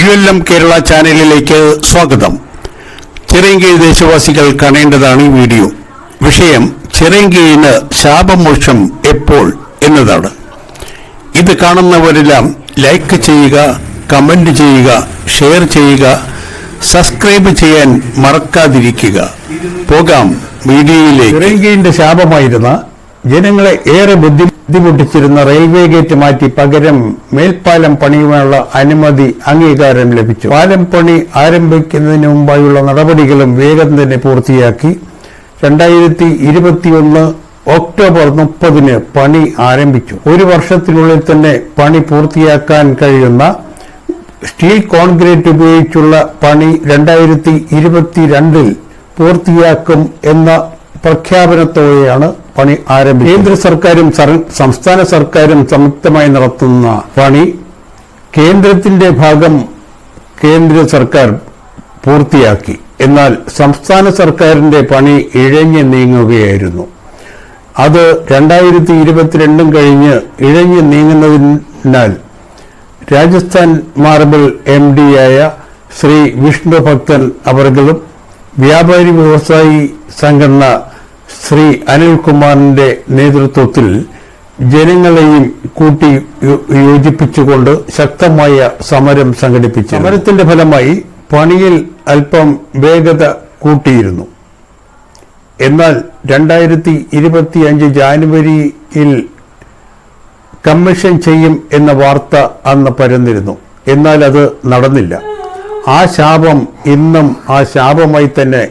U L M Kerala ചാനലിലേക്ക് സ്വാഗതം. ചിറങ്കീഴ് ദേശവാസികൾ കാണേണ്ടതാണ് ഈ വീഡിയോ. വിഷയം ചിറങ്കീഴിന് ശാപമോക്ഷം എപ്പോൾ എന്നതാണ്. ഇത് കാണുന്നവരെല്ലാം ലൈക്ക് ചെയ്യുക കമന്റ് ചെയ്യുക ഷെയർ ചെയ്യുക സബ്സ്ക്രൈബ് ചെയ്യാൻ മറക്കാതിരിക്കുക. പോകാം വീഡിയോയിലേക്ക്. ചിറങ്കീഴിന്റെ ശാപമായിരുന്ന ജനങ്ങളെ ഏറെ ബുദ്ധിമുട്ടിച്ചിരുന്ന റെയിൽവേ ഗേറ്റ് മാറ്റി പകരം മേൽപ്പാലം പണിയുവാനുള്ള അനുമതി അംഗീകാരം ലഭിച്ചു. പാലം പണി ആരംഭിക്കുന്നതിന് മുമ്പായുള്ള നടപടികളും വേഗം തന്നെ പൂർത്തിയാക്കി. രണ്ടായിരത്തി ഇരുപത്തിയൊന്ന് ഒക്ടോബർ മുപ്പതിന് പണി ആരംഭിച്ചു. ഒരു വർഷത്തിനുള്ളിൽ തന്നെ പണി പൂർത്തിയാക്കാൻ കഴിയുന്ന സ്റ്റീൽ കോൺക്രീറ്റ് ഉപയോഗിച്ചുള്ള പണി രണ്ടായിരത്തി ഇരുപത്തിരണ്ടിൽ പൂർത്തിയാക്കും എന്ന പ്രഖ്യാപനത്തോടെയാണ് പണി ആരംഭിച്ചത്. കേന്ദ്ര സർക്കാരും സംസ്ഥാന സർക്കാരും സംയുക്തമായി നടത്തുന്ന പണി കേന്ദ്രത്തിന്റെ ഭാഗം കേന്ദ്ര സർക്കാർ പൂർത്തിയാക്കി. എന്നാൽ സംസ്ഥാന സർക്കാരിന്റെ പണി ഇഴഞ്ഞു നീങ്ങുകയായിരുന്നു. അത് രണ്ടായിരത്തി ഇരുപത്തിരണ്ടും കഴിഞ്ഞ് ഇഴഞ്ഞു നീങ്ങുന്നതിനാൽ രാജസ്ഥാൻ മാർബിൾ എം ഡിയായ ശ്രീ വിഷ്ണു ഭക്തൻ അവർകളും വ്യാപാരി വ്യവസായി സംഘടന ശ്രീ അനിൽകുമാറിന്റെ നേതൃത്വത്തിൽ ജനങ്ങളെയും കൂട്ടി യോജിപ്പിച്ചുകൊണ്ട് ശക്തമായ സമരം സംഘടിപ്പിച്ചു സമരത്തിന്റെ ഫലമായി പണിയിൽ അല്പം വേഗത കൂട്ടിയിരുന്നു. എന്നാൽ രണ്ടായിരത്തി ഇരുപത്തിയഞ്ച് ജാനുവരിയിൽ കമ്മീഷൻ ചെയ്യും എന്ന വാർത്ത അന്ന് പരന്നിരുന്നു. എന്നാൽ അത് നടന്നില്ല. ആ ശാപം ഇന്നും ആ ശാപമായി തന്നെ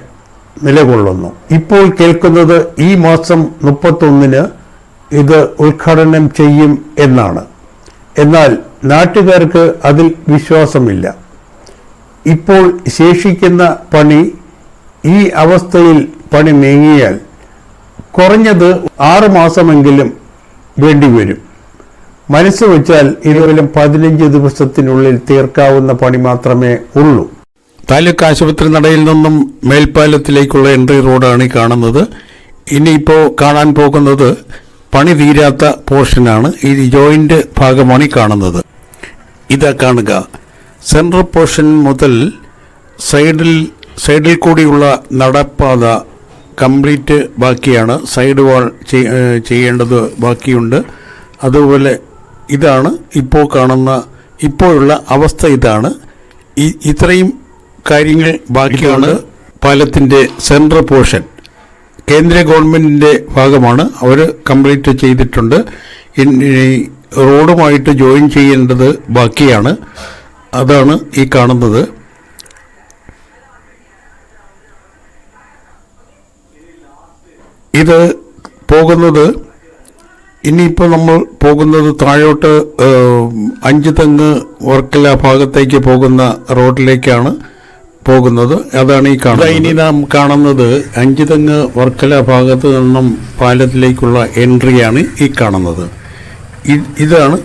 നിലകൊള്ളുന്നു. ഇപ്പോൾ കേൾക്കുന്നത് ഈ മാസം മുപ്പത്തൊന്നിന് ഇത് ഉദ്ഘാടനം ചെയ്യും എന്നാണ്. എന്നാൽ നാട്ടുകാർക്ക് അതിൽ വിശ്വാസമില്ല. ഇപ്പോൾ ശേഷിക്കുന്ന പണി ഈ അവസ്ഥയിൽ പണി നീങ്ങിയാൽ കുറഞ്ഞത് ആറ് മാസമെങ്കിലും വേണ്ടിവരും മനസ്സ് വെച്ചാൽ ഇതുവരെ പതിനഞ്ച് ദിവസത്തിനുള്ളിൽ തീർക്കാവുന്ന പണി മാത്രമേ ഉള്ളൂ. താലൂക്ക് ആശുപത്രി നടയിൽ നിന്നും മേൽപ്പാലത്തിലേക്കുള്ള എൻട്രി റോഡാണ് ഈ കാണുന്നത്. ഇനിയിപ്പോൾ കാണാൻ പോകുന്നത് പണി തീരാത്ത പോർഷനാണ്. ഈ ജോയിന്റ് ഭാഗമാണ് ഈ കാണുന്നത്. ഇതാ കാണുക. സെൻട്രൽ പോർഷൻ മുതൽ സൈഡിൽ സൈഡിൽ കൂടിയുള്ള നടപ്പാത കംപ്ലീറ്റ് ബാക്കിയാണ്. സൈഡ് വാൾ ചെയ്യേണ്ടത് ബാക്കിയുണ്ട്. അതുപോലെ ഇതാണ് ഇപ്പോൾ കാണുന്ന ഇപ്പോഴുള്ള അവസ്ഥ ഇതാണ്. ഇത്രയും കാര്യങ്ങൾ ബാക്കിയാണ് പാലത്തിന്റെ സെൻട്രൽ പോർഷൻ കേന്ദ്ര ഗവൺമെന്റിന്റെ ഭാഗമാണ് അവർ കംപ്ലീറ്റ് ചെയ്തിട്ടുണ്ട്. റോഡുമായിട്ട് ജോയിൻ ചെയ്യേണ്ടത് ബാക്കിയാണ്. അതാണ് ഈ കാണുന്നത്. ഇത് പോകുന്നത് ഇനിയിപ്പോൾ നമ്മൾ പോകുന്നത് താഴോട്ട് അഞ്ച് തെങ്ങ് വർക്കല ഭാഗത്തേക്ക് പോകുന്ന റോഡിലേക്കാണ്. പോകുന്നത് അതാണ് ഈ കാണുന്നത്. ഇനി നാം കാണുന്നത് അഞ്ചുതെങ്ങ് വർക്കല ഭാഗത്ത് നിന്നും പാലത്തിലേക്കുള്ള എൻട്രിയാണ് ഈ കാണുന്നത്. ഇതാണ്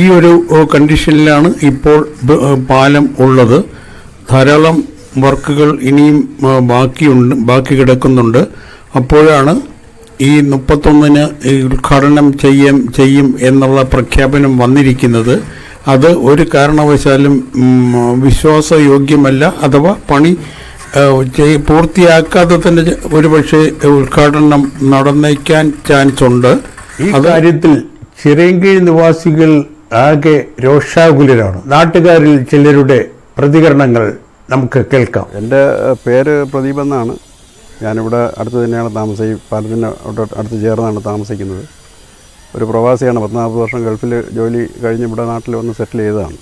ഈ ഒരു കണ്ടീഷനിലാണ് ഇപ്പോൾ പാലം ഉള്ളത്. ധാരാളം വർക്കുകൾ ഇനിയും ബാക്കിയുണ്ട് ബാക്കി കിടക്കുന്നുണ്ട്. അപ്പോഴാണ് ഈ മുപ്പത്തൊന്നിന് ഉദ്ഘാടനം ചെയ്യും ചെയ്യും എന്നുള്ള പ്രഖ്യാപനം വന്നിരിക്കുന്നത്. അത് ഒരു കാരണവശാലും വിശ്വാസയോഗ്യമല്ല അഥവാ പണി പൂർത്തിയാക്കാതെ തന്നെ ഒരുപക്ഷെ ഉദ്ഘാടനം നടന്നേക്കാൻ ചാൻസ് ഉണ്ട്. ഈ കാര്യത്തിൽ ചിറയൻകീഴ് നിവാസികൾ ആകെ രോഷാകുലരാണ്. നാട്ടുകാരിൽ ചിലരുടെ പ്രതികരണങ്ങൾ നമുക്ക് കേൾക്കാം. എന്റെ പേര് പ്രദീപ് എന്നാണ്. ഞാനിവിടെ അടുത്ത് തന്നെയാണ് താമസിക്കുന്നത് പാലത്തിന്റെ അടുത്ത് ചേർന്നാണ് താമസിക്കുന്നത്. ഒരു പ്രവാസിയാണ് പത്ത് നാൽപ്പത് വർഷം ഗൾഫിൽ ജോലി കഴിഞ്ഞ് ഇവിടെ നാട്ടിൽ വന്ന് സെറ്റിൽ ചെയ്തതാണ്.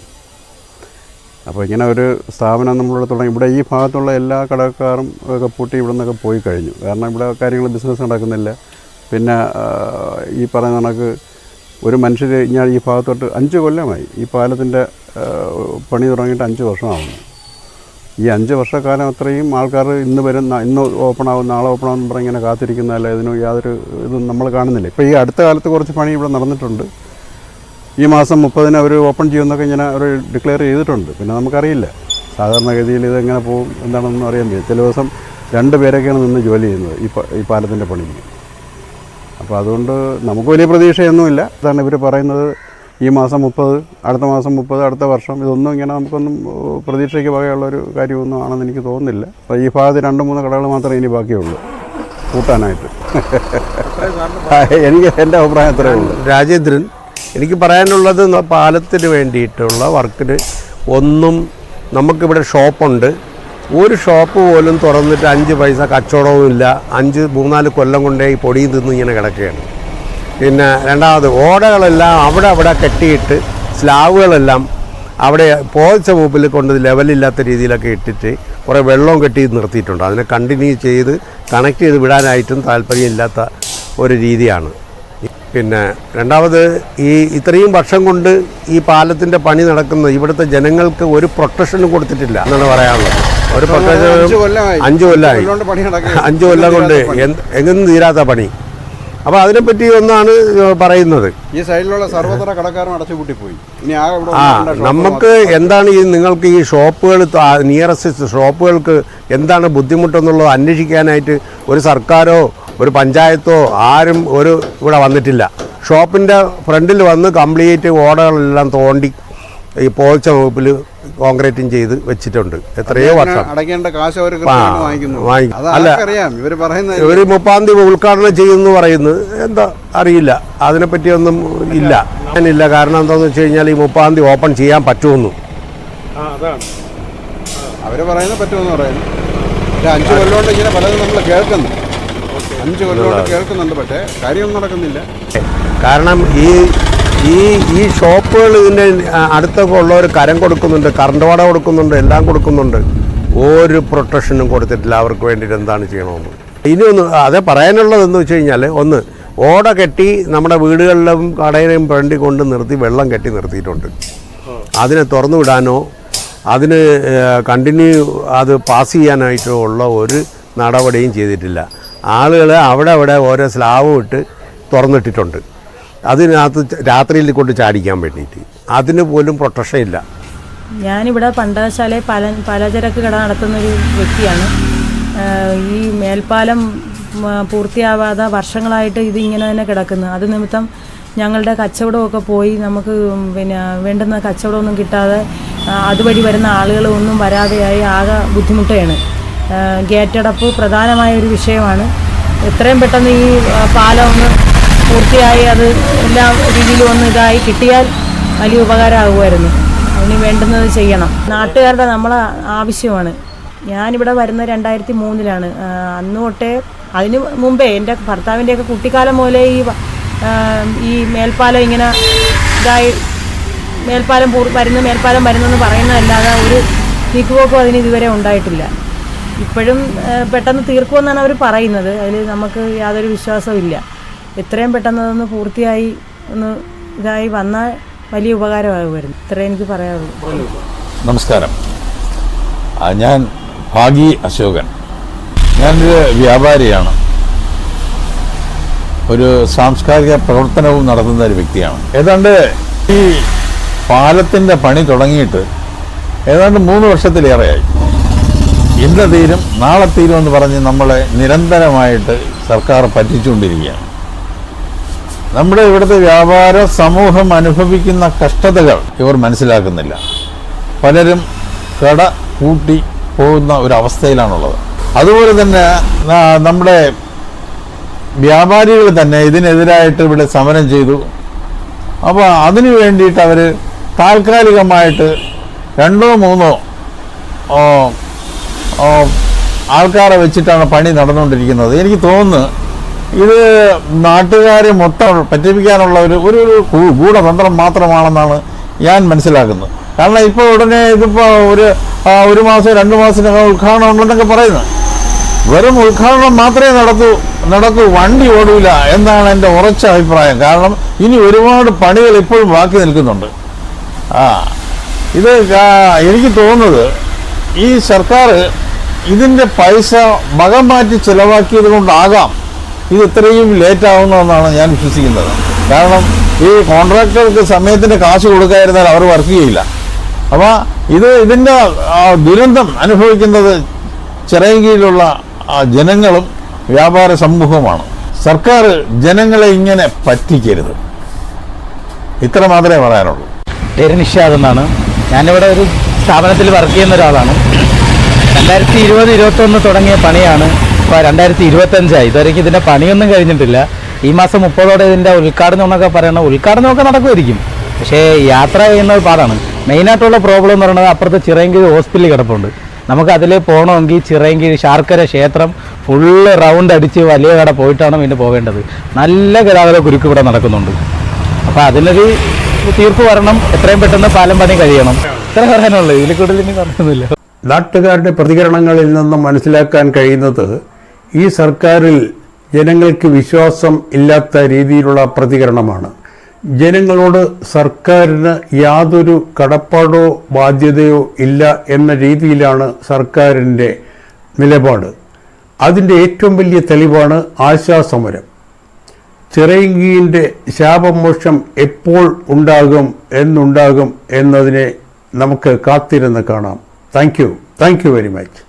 അപ്പോൾ ഇങ്ങനെ ഒരു സ്ഥാപനം നമ്മളിവിടെ തുടങ്ങി ഇവിടെ ഈ ഭാഗത്തുള്ള എല്ലാ കടക്കാരും ഒക്കെ പൂട്ടി ഇവിടെ നിന്നൊക്കെ പോയി കഴിഞ്ഞു. കാരണം ഇവിടെ കാര്യങ്ങൾ ബിസിനസ് നടക്കുന്നില്ല. പിന്നെ ഈ പറയുന്ന കണക്ക് ഒരു മനുഷ്യർ ഞാൻ ഈ ഭാഗത്തോട്ട് അഞ്ച് കൊല്ലമായി. ഈ പാലത്തിന്റെ പണി തുടങ്ങിയിട്ട് അഞ്ച് വർഷമാവുന്നു. ഈ അഞ്ച് വർഷക്കാലം അത്രയും ആൾക്കാർ ഇന്ന് വരും ഇന്ന് ഓപ്പൺ ആവും നാളെ ഓപ്പൺ ആവും പറഞ്ഞ് ഇങ്ങനെ കാത്തിരിക്കുന്നതല്ല ഇതിന് യാതൊരു ഇതും നമ്മൾ കാണുന്നില്ല. ഇപ്പോൾ ഈ അടുത്ത കാലത്ത് കുറച്ച് പണി ഇവിടെ നടന്നിട്ടുണ്ട്. ഈ മാസം മുപ്പതിന് അവർ ഓപ്പൺ ചെയ്യുമെന്നൊക്കെ ഇങ്ങനെ അവർ ഡിക്ലെയർ ചെയ്തിട്ടുണ്ട്. പിന്നെ നമുക്കറിയില്ല. സാധാരണഗതിയിൽ ഇതെങ്ങനെ പോകും എന്താണെന്ന് അറിയാൻ പറ്റില്ല. ചില ദിവസം രണ്ട് പേരൊക്കെയാണ് നിന്ന് ജോലി ചെയ്യുന്നത് ഈ ഈ പാലത്തിന്റെ പണിക്ക്. അപ്പോൾ അതുകൊണ്ട് നമുക്ക് വലിയ പ്രതീക്ഷയൊന്നുമില്ല. അതാണ് ഇവർ പറയുന്നത്. ഈ മാസം മുപ്പത് അടുത്ത മാസം മുപ്പത് അടുത്ത വർഷം ഇതൊന്നും ഇങ്ങനെ നമുക്കൊന്നും പ്രതീക്ഷയ്ക്ക് വകയുള്ളൊരു കാര്യമൊന്നും ആണെന്ന് എനിക്ക് തോന്നുന്നില്ല. അപ്പോൾ ഈ ഭാഗത്ത് രണ്ട് മൂന്ന് കടകൾ മാത്രമേ ഇനി ബാക്കിയുള്ളൂ. കൂട്ടാനായിട്ട്. എനിക്ക് എന്റെ അഭിപ്രായം അത്രേ ഉള്ളൂ. രാജേന്ദ്രൻ എനിക്ക് പറയാനുള്ളത് പാലത്തിന് വേണ്ടിയിട്ടുള്ള വർക്കിന് ഒന്നും നമുക്കിവിടെ ഷോപ്പുണ്ട്. ഒരു ഷോപ്പ് പോലും തുറന്നിട്ട് അഞ്ച് പൈസ കച്ചവടവും ഇല്ല അഞ്ച് മൂന്നാൽ കൊല്ലം കൊണ്ടേ ഈ പൊടിയും തിന്ന് ഇങ്ങനെ കിടക്കുകയാണ്. പിന്നെ രണ്ടാമത് ഓടകളെല്ലാം അവിടെ അവിടെ കെട്ടിയിട്ട് സ്ലാവുകളെല്ലാം അവിടെ പോച്ച മൂപ്പിൽ കൊണ്ട് ലെവലില്ലാത്ത രീതിയിലൊക്കെ ഇട്ടിട്ട് കുറേ വെള്ളവും കെട്ടി നിർത്തിയിട്ടുണ്ട്. അതിനെ കണ്ടിന്യൂ ചെയ്ത് കണക്ട് ചെയ്ത് വിടാനായിട്ടും താല്പര്യമില്ലാത്ത ഒരു രീതിയാണ്. പിന്നെ രണ്ടാമത് ഈ ഇത്രയും വർഷം കൊണ്ട് ഈ പാലത്തിന്റെ പണി നടക്കുന്ന ഇവിടുത്തെ ജനങ്ങൾക്ക് ഒരു പ്രൊട്ടക്ഷനും കൊടുത്തിട്ടില്ല എന്നാണ് പറയാനുള്ളത്. ഒരു പ്രൊട്ടക്ഷൻ അഞ്ചു കൊല്ലമായി. അഞ്ച് കൊല്ലം കൊണ്ട് എങ്ങും തീരാത്ത പണി. അപ്പോൾ അതിനെപ്പറ്റി ഒന്നാണ് പറയുന്നത്. ഈ സൈഡിലുള്ള സർവതര കടക്കാരും അടച്ചുപൂട്ടിപ്പോയി. ഇനി ആ നമുക്ക് എന്താണ് ഈ നിങ്ങൾക്ക് ഈ ഷോപ്പുകൾ നിയറസ്റ്റ് ഷോപ്പുകൾക്ക് എന്താണ് ബുദ്ധിമുട്ടെന്നുള്ളത് അന്വേഷിക്കാനായിട്ട് ഒരു സർക്കാരോ ഒരു പഞ്ചായത്തോ ആരും ഒരു ഇവിടെ വന്നിട്ടില്ല. ഷോപ്പിന്റെ ഫ്രണ്ടിൽ വന്ന് കംപ്ലീറ്റ് ഓടകളെല്ലാം തോണ്ടി ഈ പോച്ച വകുപ്പിൽ കോൺക്രീറ്റും ചെയ്ത് വെച്ചിട്ടുണ്ട്. എത്രയോ വർഷം. അടയ്ക്കേണ്ട കാശ് അവർ വാങ്ങിക്കുന്നു. ഇവർ പറയുന്നത് ഇവർ മുപ്പാം തീയതി ഉദ്ഘാടനം ചെയ്യുമെന്ന് പറയുന്നു എന്താ അറിയില്ല. അതിനെപ്പറ്റിയൊന്നും ഇല്ല. ഞാനില്ല കാരണം എന്താണെന്ന് വെച്ച് കഴിഞ്ഞാൽ ഈ മുപ്പാം തീയതി ഓപ്പൺ ചെയ്യാൻ പറ്റുമെന്ന്. അവർ പറയുന്നത് പറ്റുമെന്ന് പറയുന്നു. അഞ്ച് അഞ്ചു കൊല്ലം കൊണ്ട് ഇങ്ങനെ പലതും നമ്മൾ കേൾക്കുന്നു. അഞ്ചു കൊല്ലം കൊണ്ട് കേൾക്കുന്നുണ്ട് പക്ഷേ കാര്യമൊന്നും നടക്കുന്നില്ല. കാരണം ഈ ഈ ഈ ഷോപ്പുകൾ ഇതിന്റെ അടുത്തൊക്കെ ഉള്ളവർ കരം കൊടുക്കുന്നുണ്ട് കറണ്ട് വാട കൊടുക്കുന്നുണ്ട് എല്ലാം കൊടുക്കുന്നുണ്ട്. ഒരു പ്രൊട്ടക്ഷനും കൊടുത്തിട്ടില്ല അവർക്ക് വേണ്ടിയിട്ട് എന്താണ് ചെയ്യണമെന്ന്. ഇനി ഒന്ന് അതേ പറയാനുള്ളത് എന്ന് വെച്ച് കഴിഞ്ഞാൽ ഒന്ന് ഓട കെട്ടി നമ്മുടെ വീടുകളിലും കടയിലും വേണ്ടി കൊണ്ട് നിർത്തി വെള്ളം കെട്ടി നിർത്തിയിട്ടുണ്ട്. അതിനെ തുറന്നു വിടാനോ അതിന് കണ്ടിന്യൂ അത് പാസ് ചെയ്യാനായിട്ടോ ഉള്ള ഒരു നടപടിയും ചെയ്തിട്ടില്ല. ആളുകൾ അവിടെ അവിടെ ഓരോ സ്ലാവും ഇട്ട് തുറന്നിട്ടിട്ടുണ്ട്. അതിനകത്ത് രാത്രിയിൽ കൊണ്ട് ചാടിക്കാൻ വേണ്ടിയിട്ട്. അതിന് പോലും പ്രൊട്ടക്ഷൻ ഇല്ല. ഞാനിവിടെ പണ്ടശാലയിൽ പല പലചരക്ക് കട നടത്തുന്നൊരു വ്യക്തിയാണ്. ഈ മേൽപ്പാലം പൂർത്തിയാവാതെ വർഷങ്ങളായിട്ട് ഇത് ഇങ്ങനെ തന്നെ കിടക്കുന്നു. അത് നിമിത്തം ഞങ്ങളുടെ കച്ചവടമൊക്കെ പോയി നമുക്ക് പിന്നെ വേണ്ടുന്ന കച്ചവടമൊന്നും കിട്ടാതെ അതുവഴി വരുന്ന ആളുകളൊന്നും വരാതെയായി ആകെ ബുദ്ധിമുട്ടാണ്. ഗേറ്റടപ്പ് പ്രധാനമായ ഒരു വിഷയമാണ്. എത്രയും പെട്ടെന്ന് ഈ പാലം ഒന്ന് പൂർത്തിയായി അത് എല്ലാ രീതിയിലും ഒന്ന് ഇതായി കിട്ടിയാൽ വലിയ ഉപകാരമാകുമായിരുന്നു. അതിന് വേണ്ടുന്നത് ചെയ്യണം. നാട്ടുകാരുടെ നമ്മളെ ആവശ്യമാണ്. ഞാനിവിടെ വരുന്ന രണ്ടായിരത്തി മൂന്നിലാണ് അന്ന് തൊട്ടേ അതിന് മുമ്പേ എന്റെ ഭർത്താവിന്റെയൊക്കെ കുട്ടിക്കാലം മുതലേ ഈ ഈ മേൽപ്പാലം ഇങ്ങനെ ഇതായി മേൽപ്പാലം പൂർ വരുന്നു മേൽപ്പാലം വരുന്നെന്ന് പറയുന്നതല്ലാതെ ഒരു നീക്കുപോക്കും അതിന് ഇതുവരെ ഉണ്ടായിട്ടില്ല. ഇപ്പോഴും പെട്ടെന്ന് തീർക്കുമെന്നാണ് അവർ പറയുന്നത്. അതിൽ നമുക്ക് യാതൊരു വിശ്വാസവും ഇല്ല. എത്രയും പെട്ടെന്ന് അതൊന്ന് പൂർത്തിയായി ഒന്ന് ഇതായി വന്നാൽ വലിയ ഉപകാരമാകുമായിരുന്നു. ഇത്രേ എനിക്ക് പറയാറുള്ളൂ നമസ്കാരം. ഞാൻ ഭാഗി അശോകൻ. ഞാനൊരു വ്യാപാരിയാണ്. ഒരു സാംസ്കാരിക പ്രവർത്തനവും നടത്തുന്ന ഒരു വ്യക്തിയാണ്. ഏതാണ്ട് ഈ പാലത്തിന്റെ പണി തുടങ്ങിയിട്ട് ഏതാണ്ട് മൂന്ന് വർഷത്തിലേറെയായി. ഇന്ന് തീരും നാളെ തീരും എന്ന് പറഞ്ഞ് നമ്മളെ നിരന്തരമായിട്ട് സർക്കാർ പറ്റിച്ചുകൊണ്ടിരിക്കുകയാണ്. നമ്മുടെ ഇവിടുത്തെ വ്യാപാര സമൂഹം അനുഭവിക്കുന്ന കഷ്ടതകൾ ഇവർ മനസ്സിലാക്കുന്നില്ല. പലരും കട കൂട്ടി പോകുന്ന ഒരു അവസ്ഥയിലാണുള്ളത്. അതുപോലെ തന്നെ നമ്മുടെ വ്യാപാരികൾ തന്നെ ഇതിനെതിരായിട്ട് ഇവിടെ സമരം ചെയ്തു. അപ്പോൾ അതിനു വേണ്ടിയിട്ട് അവർ താൽക്കാലികമായിട്ട് രണ്ടോ മൂന്നോ ആൾക്കാരെ വെച്ചിട്ടാണ് പണി നടന്നുകൊണ്ടിരിക്കുന്നത്. എനിക്ക് തോന്നുന്നു ഇത് നാട്ടുകാരെ മൊത്തം പറ്റിപ്പിക്കാനുള്ള ഒരു ഒരു ഗൂഢതന്ത്രം മാത്രമാണെന്നാണ് ഞാൻ മനസ്സിലാക്കുന്നത്. കാരണം ഇപ്പോൾ ഉടനെ ഇതിപ്പോൾ ഒരു ഒരു മാസം രണ്ട് മാസത്തിനകം ഉദ്ഘാടനം ഉണ്ടെന്നൊക്കെ പറയുന്നത് വെറും ഉദ്ഘാടനം മാത്രമേ നടത്തൂ നടക്കൂ വണ്ടി ഓടൂല എന്നാണ് എന്റെ ഉറച്ച അഭിപ്രായം. കാരണം ഇനി ഒരുപാട് പണികൾ ഇപ്പോഴും ബാക്കി നിൽക്കുന്നുണ്ട്. ആ ഇത് എനിക്ക് തോന്നുന്നത് ഈ സർക്കാർ ഇതിന്റെ പൈസ മകം മാറ്റി ചിലവാക്കിയത് കൊണ്ടാകാം. ഇത് ഇത്രയും ലേറ്റ് ആവുന്നതെന്നാണ് ഞാൻ വിശ്വസിക്കുന്നത്. കാരണം ഈ കോൺട്രാക്ടർക്ക് സമയത്തിന് കാശ് കൊടുക്കാതിരുന്നാൽ അവർ വർക്ക് ചെയ്യില്ല. അപ്പോൾ ഇത് ഇതിന്റെ ദുരന്തം അനുഭവിക്കുന്നത് ആ, ജനങ്ങളും വ്യാപാര സമൂഹവുമാണ്. സർക്കാർ ജനങ്ങളെ ഇങ്ങനെ പറ്റിക്കരുത്. ഇത്ര മാത്രമേ പറയാനുള്ളൂ. പേര് നിഷാദ് എന്നാണ്. ഞാനിവിടെ ഒരു സ്ഥാപനത്തിൽ വർക്ക് ചെയ്യുന്ന ഒരാളാണ്. രണ്ടായിരത്തി ഇരുപത് ഇരുപത്തൊന്ന് തുടങ്ങിയ പണിയാണ് ഇപ്പോൾ രണ്ടായിരത്തി ഇരുപത്തഞ്ചായി ഇതുവരെയ്ക്ക് ഇതിന്റെ പണിയൊന്നും കഴിഞ്ഞിട്ടില്ല. ഈ മാസം മുപ്പതോടെ ഇതിന്റെ ഉദ്ഘാടനം എന്നൊക്കെ പറയണം ഉദ്ഘാടനമൊക്കെ നടക്കുമായിരിക്കും. പക്ഷേ യാത്ര ചെയ്യുന്നത് പാടാണ്. മെയിനായിട്ടുള്ള പ്രോബ്ലം എന്ന് പറയുന്നത് അപ്പുറത്ത് ചിറയൻകീഴ് ഹോസ്പിറ്റലിൽ കിടപ്പുണ്ട്. നമുക്ക് അതിൽ പോകണമെങ്കിൽ ചിറയൻകീഴ് ശാർക്കര ക്ഷേത്രം ഫുള്ള് റൗണ്ട് അടിച്ച് വലിയ കട പോയിട്ടാണ് പിന്നെ പോകേണ്ടത്. നല്ല ഗതാഗത കുരുക്ക് ഇവിടെ നടക്കുന്നുണ്ട്. അപ്പോൾ അതിനൊരു തീർപ്പ് വരണം. എത്രയും പെട്ടെന്ന് പാലം പണി കഴിയണം. ഇത്ര പറയാനുള്ളൂ. ഇതിൽ കൂടുതൽ ഇനി പറയുന്നില്ല നാട്ടുകാരുടെ പ്രതികരണങ്ങളിൽ നിന്നും മനസ്സിലാക്കാൻ കഴിയുന്നത് ഈ സർക്കാരിൽ ജനങ്ങൾക്ക് വിശ്വാസം ഇല്ലാത്ത രീതിയിലുള്ള പ്രതികരണമാണ്. ജനങ്ങളോട് സർക്കാരിന് യാതൊരു കടപ്പാടോ ബാധ്യതയോ ഇല്ല എന്ന രീതിയിലാണ് സർക്കാരിന്റെ നിലപാട്. അതിന്റെ ഏറ്റവും വലിയ തെളിവാണ് ആശാസമരം ചിറയങ്കിന്റെ ശാപമോക്ഷം എപ്പോൾ ഉണ്ടാകും എന്നുണ്ടാകും എന്നതിനെ നമുക്ക് കാത്തിരുന്ന് കാണാം. Thank you. Thank you very much.